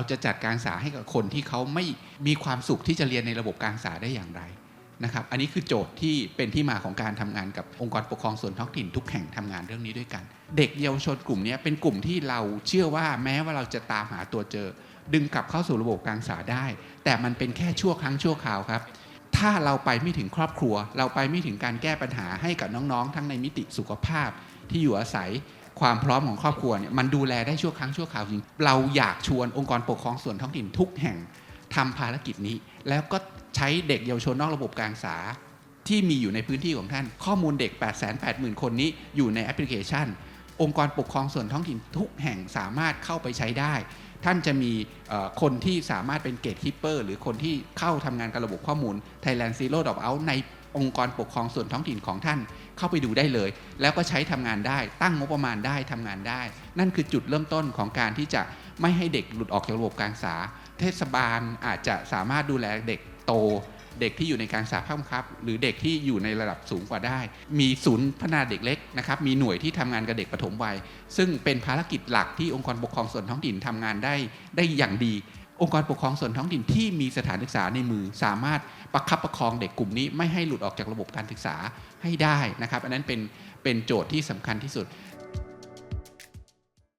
เราจะจัดการศึกษาให้กับคนที่เขาไม่มีความสุขที่จะเรียนในระบบการศึกษาได้อย่างไรนะครับ อันนี้คือโจทย์ที่เป็นที่มาของการทำงานกับองค์กรปกครองส่วนท้องถิ่นทุกแห่งทำงานเรื่องนี้ด้วยกัน เด็กเยาวชนกลุ่มนี้เป็นกลุ่มที่เราเชื่อว่าแม้ว่าเราจะตามหาตัวเจอ ดึงกลับเข้าสู่ระบบการศึกษาได้ แต่มันเป็นแค่ชั่วครั้งชั่วคราวครับถ้าเราไปไม่ถึงครอบครัว เราไปไม่ถึงการแก้ปัญหาให้กับน้องๆ ทั้งในมิติสุขภาพที่อยู่อาศัย ความพร้อมของครอบครัวเนี่ยมันดูแลได้ชั่วครั้งชั่วคราวจริง เราอยากชวนองค์กรปกครองส่วนท้องถิ่นทุกแห่งทำภารกิจนี้ แล้วก็ใช้เด็กเยาวชนนอกระบบการศึกษาที่มีอยู่ในพื้นที่ของท่าน ข้อมูลเด็ก 8 8 0 0 0 คนนี้อยู่ในแอปพลิเคชัน องค์กรปกครองส่วนท้องถิ่นทุกแห่งสามารถเข้าไปใช้ได้ ท่านจะมีคนที่สามารถเป็นเกตคิปเปอร์หรือคนที่เข้าทำงานกับระบบข้อมูล Thailand Zero Drop Out ใน องค์กรปกครองส่วนท้องถิ่นของท่านเข้าไปดูได้เลย แล้วก็ใช้ทำงานได้ ตั้งงบประมาณได้ทำงานได้ นั่นคือจุดเริ่มต้นของการที่จะไม่ให้เด็กหลุดออกจากระบบการศึกษา เทศบาลอาจจะสามารถดูแลเด็กโต เด็กที่อยู่ในการศึกษาภาคบังคับ หรือเด็กที่อยู่ในระดับสูงกว่าได้ มีศูนย์พัฒนาเด็กเล็กนะครับมีหน่วยที่ทำงานกับเด็กปฐมวัย ซึ่งเป็นภารกิจหลักที่องค์กรปกครองส่วนท้องถิ่นทำงานได้ได้อย่างดี องค์กรปกครองส่วนท้องถิ่นที่มีสถานศึกษาในมือ สามารถประคับประคองเด็กกลุ่มนี้ ไม่ให้หลุดออกจากระบบการศึกษาให้ได้นะครับ อันนั้นเป็นเป็นโจทย์ที่สำคัญที่สุด